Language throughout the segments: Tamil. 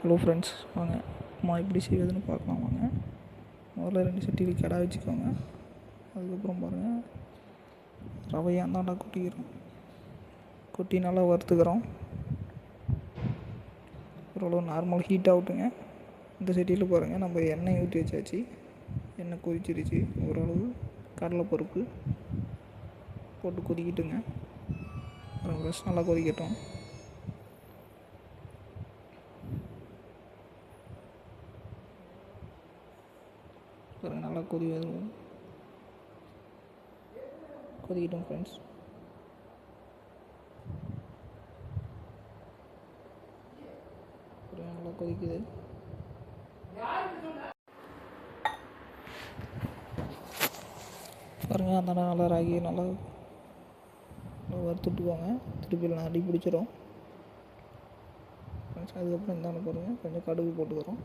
ஹலோ ஃப்ரெண்ட்ஸ் வாங்க. அம்மா எப்படி செய்வதுன்னு பார்க்கலாம் வாங்க. முதல்ல ரெண்டு சட்டியில் கடா வச்சுக்கோங்க. அதுக்கப்புறம் பாருங்கள் ரவையை அந்தாண்டா கொட்டிக்கிறோம். கொட்டி நல்லா வறுத்துக்கிறோம். ஓரளவு நார்மல் ஹீட் ஆகட்டுங்க இந்த சட்டியில் பாருங்கள் நம்ம எண்ணெய் ஊற்றி வச்சாச்சு. எண்ணெய் கொதிச்சிருச்சு. ஓரளவு கடலைப்பருப்பு போட்டு கொதிக்கிட்டுங்க. அப்புறம் ஃப்ரெஷ் நல்லா கொதிக்கட்டும். பாருங்க நல்லா கொதி வரும் கொதிக்கிட்டோம் ஃப்ரெண்ட்ஸ் நல்லா கொதிக்குது. பாருங்க அந்த நல்லா ராகி நல்லா நல்லா வறுத்துட்டுக்கோங்க. திருப்பி நான் அடி பிடிச்சிரும். ஃப்ரெண்ட்ஸ் அதுக்கப்புறம் இந்தாண்ட பாருங்கள் கொஞ்சம் கடுகு போட்டுக்கிறோம்.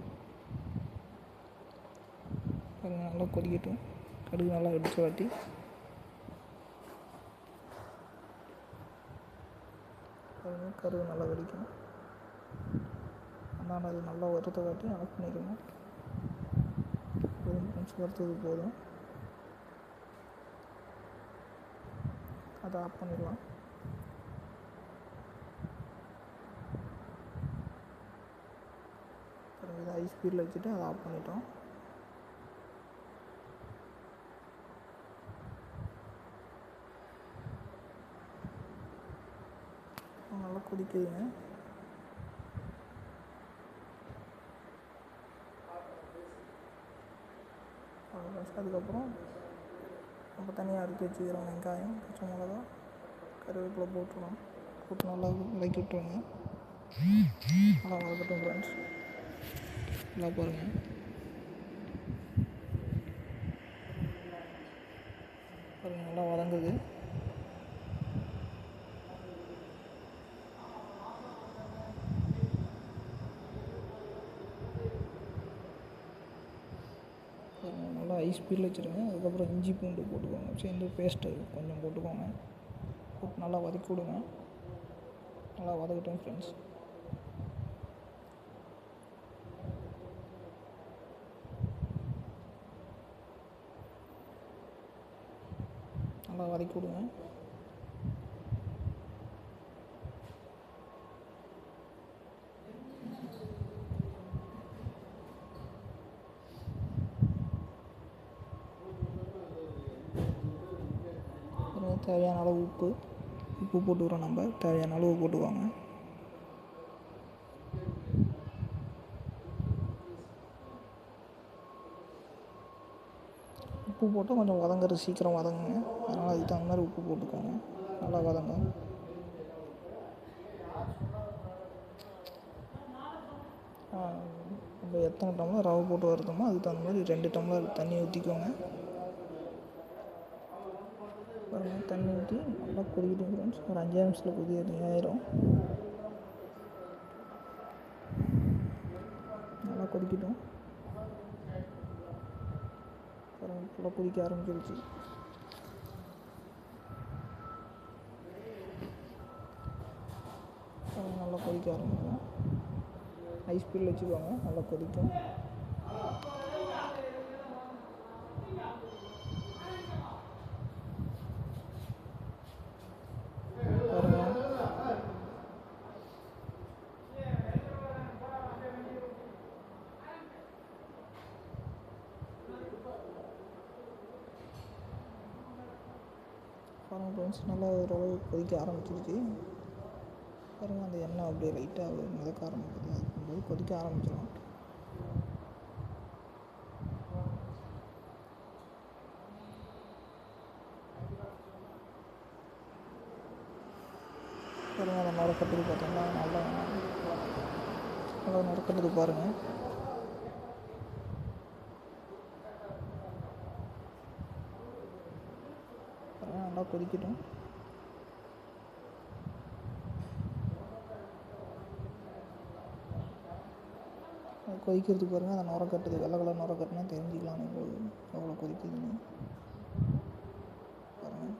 பாருங்கள் நல்லா கொதிக்கட்டும். கடுகு நல்லா வெடிச்ச வாட்டி. கருவு நல்லா வெடிக்கும் அதனால் அது நல்லா வறுத்த காட்டி ஆஃப் பண்ணிக்கணும். போதும் ஃப்ரெண்ட்ஸ் வறுத்தது போதும். அதை ஆஃப் பண்ணிடலாம். பாருங்கள் இதை ஹை ஸ்பீடில் வச்சுட்டு அதை ஆஃப் பண்ணிட்டோம். நல்லா அதுக்கப்புறம் நம்ம தனியாக அறுத்து வச்சுக்கிறோம் வெங்காயம் பச்சை மிளகா கருவேப்பிலை போட்டுருவோம் போட்டு நல்லா விளக்கி விட்டுருங்க நல்லா வளர்க்கட்டும் ஃப்ரெண்ட்ஸ் நல்லா பாருங்கள் பாருங்கள் நல்லா வதங்குது நல்லா ஹை ஸ்பீடில் வச்சுருங்க. அதுக்கப்புறம் இஞ்சி பூண்டு போட்டுக்கோங்க. சேர்ந்து பேஸ்ட்டு கொஞ்சம் போட்டுக்கோங்க. போட்டு நல்லா வதக்கி விடுங்க. நல்லா வதக்கட்டும் ஃப்ரெண்ட்ஸ் நல்லா வதக்கி விடுங்க. தேவையான அளவு உப்பு. உப்பு போட்டுக்கிறோம் நம்ம. தேவையான அளவு போட்டுக்கோங்க. உப்பு போட்டால் கொஞ்சம் வதங்குறது சீக்கிரம் வதங்குங்க. அதனால் அதுக்கு தகுந்த மாதிரி உப்பு போட்டுக்கோங்க. நல்லா வதங்க. நம்ம எத்தனை டம்ளர் ரவை போட்டு வருதோமோ அதுக்கு தகுந்த மாதிரி ரெண்டு டம்ளர் தண்ணி ஊற்றிக்கோங்க பாருங்கள் தண்ணி ஊற்றி நல்லா கொதிக்கிட்டு ஃப்ரெண்ட்ஸ் ஒரு அஞ்சு நிமிஷத்தில் கொதி ஆயிரும். நல்லா கொதிக்கிட்டோம். அப்புறம் ஃபுல்லாக கொதிக்க ஆரம்பிச்சிருச்சு. நல்லா கொதிக்க ஆரம்பிக்கும். ஹை ஸ்பீடில் வச்சுக்கோங்க. நல்லா கொதிக்கும். பாருங்கள் ஃப்ரெண்ட்ஸ் நல்லா ஓரளவு கொதிக்க ஆரம்பிச்சிருச்சு. பாருங்கள் அந்த எண்ணெய் அப்படியே லைட்டாக மிதக்க ஆரம்பிக்குது. அதுக்கும்போது கொதிக்க ஆரம்பிச்சிடும் பாருங்கள் அந்த நுரக்கட்டுது பார்த்தீங்கன்னா நல்லா நல்லா நுரக்கட்டுது பாருங்கள் நல்லா கொதிக்கட்டும். கொதிக்கிறதுக்கு பாருங்கள் அந்த நுர கட்டுது. வெள்ளை கலர் நுர கட்டுனா தெரிஞ்சுக்கலாம் நீங்கள் எவ்வளோ கொதிக்குதுன்னு. பாருங்கள்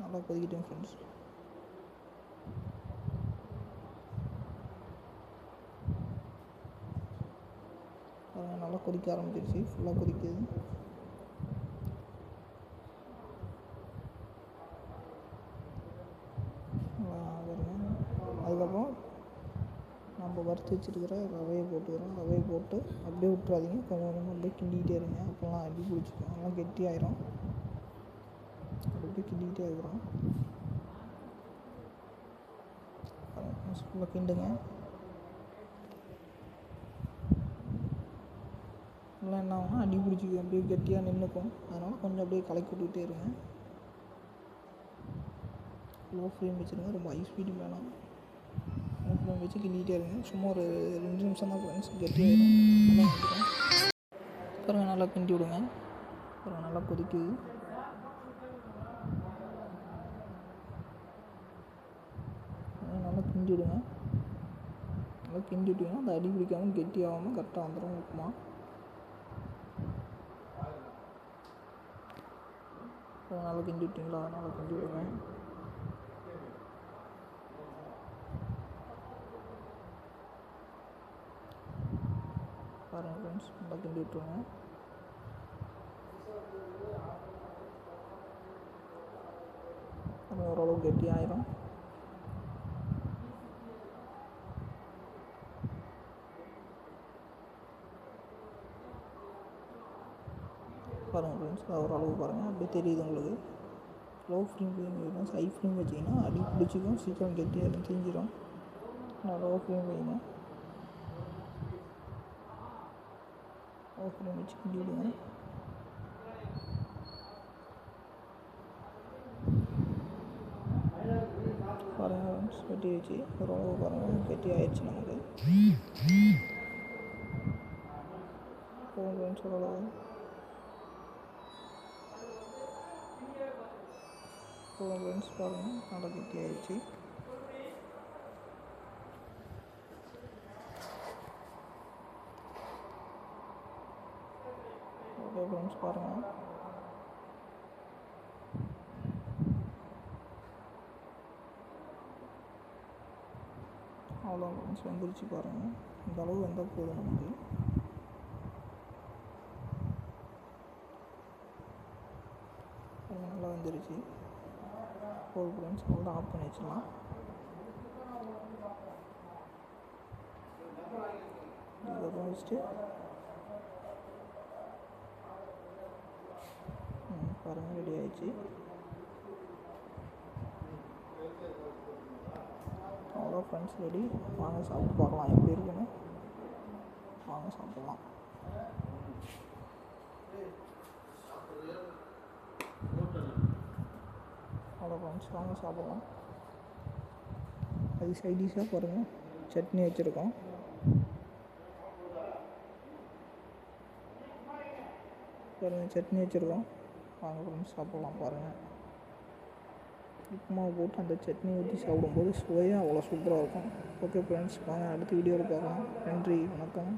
நல்லா கொதிக்கட்டும் ஃப்ரெண்ட்ஸ் நல்லா கொதிக்க ஆரம்பிச்சிருச்சு. ஃபுல்லாக கொதிக்குது. நல்லா அதுக்கப்புறம் நம்ம வறுத்து வச்சுருக்கிற ரவையை போட்டுக்கிறோம். ரவையை போட்டு அப்படியே விட்றாதீங்க கொஞ்சம் கொஞ்சமாக அப்படியே கிண்டிக்கிட்டே இருங்க. அப்போல்லாம் அடி பிடிச்சிக்கும். அதெல்லாம் கெட்டியாயிரும். அப்படியே கிண்டிக்கிட்டே இருக்கிறோம். ஃபுல்லாக கிண்டுங்க. அப்போல்லாம் என்ன ஆகும் அடி பிடிச்சிக்கும் அப்படியே கெட்டியாக நின்றுக்கும் அதனால் கொஞ்சம் அப்படியே கலக்கி விட்டுக்கிட்டே இருங்க. லோ ஃப்ளேம் வச்சுருங்க. ரொம்ப ஹை ஸ்பீடு வேணாம். லோ ஃப்ளேம் வச்சு கிண்டிகிட்டே இருங்க. சும்மா ஒரு ரெண்டு நிமிஷம் தான் ஃப்ரெண்ட்ஸ் கெட்டியாயிடும் நல்லா நல்லா கிண்டி விடுங்க. பாருங்க நல்லா கொதிக்குது. நல்லா கிண்டி விடுங்க. நல்லா கிண்டி விட்டிங்கன்னா அந்த அடி பிடிக்காமல் கெட்டி ஆகாமல் கரெக்டாக வந்துடும் உப்புமா. அதை நல்லா கிண்டி விட்டிங்களா நல்லா கிண்டி விடுங்க பாருங்கள் ஃப்ரெண்ட்ஸ் நல்லா கிண்டி விட்ருங்க அது ஓரளவு கெட்டி ஆயிரும் பாருங்கள் ஃப்ரெண்ட்ஸ் பாருங்கள் அப்படியே தெரியுது உங்களுக்கு. லோ ஃப்ளேம் வைக்கணும் ஹை ஃப்ளேம் வச்சிங்கன்னா அடி பிடிச்சிக்கும். சீக்கிரம் கெட்டியாக தீஞ்சிரும் நான் லோ ஃப்ளேம் வைங்க லோ ஃப்ளேம் வச்சு கிண்டி விடுங்க. பாருங்கள் ஃப்ரெண்ட்ஸ் வெட்டி வச்சு ஓரளவு பாருங்கள் கெட்டி ஆயிடுச்சு நமக்கு. ஃப்ரெண்ட்ஸ் ஓரளவு போதும் ஃப்ரெண்ட்ஸ் பாருங்கள் நல்லா கட்டி ஆயிடுச்சு. ஓகே ஃப்ரெண்ட்ஸ் பாருங்கள் அவ்வளோ ஃப்ரெண்ட்ஸ் வந்துருச்சு பாருங்கள் இந்த அளவு வந்தால் போதும் நமக்கு பாருங்க, நல்லா வந்துருச்சு போதும் ஃப்ரெண்ட்ஸ் ஆஃப் பண்ணி வச்சிடலாம். இதுக்கப்புறம் வச்சுட்டு ம், பாருங்க ரெடி ஆயிடுச்சு. அவ்வளோ ஃப்ரெண்ட்ஸ் ரெடி வாங்க சாப்பிட்டு பார்க்கலாம் எப்படி இருக்குன்னு. வாங்க சாப்பிட்லாம். அவ்வளோ ஃப்ரெண்ட்ஸ் வாங்க சாப்பிட்லாம். அது சைடிஷாக பாருங்கள் சட்னி வச்சுருக்கோம். பாருங்கள் சட்னி வச்சுருக்கோம். வாங்க ஃப்ரெண்ட்ஸ் சாப்பிட்லாம் பாருங்கள் உப்புமா போட்டு அந்த சட்னி ஊற்றி சாப்பிடும்போது சுவையாக அவ்வளோ சூப்பராக இருக்கும். ஓகே ஃப்ரெண்ட்ஸ் வாங்க அடுத்த வீடியோவில் பார்க்கலாம். நன்றி வணக்கம்.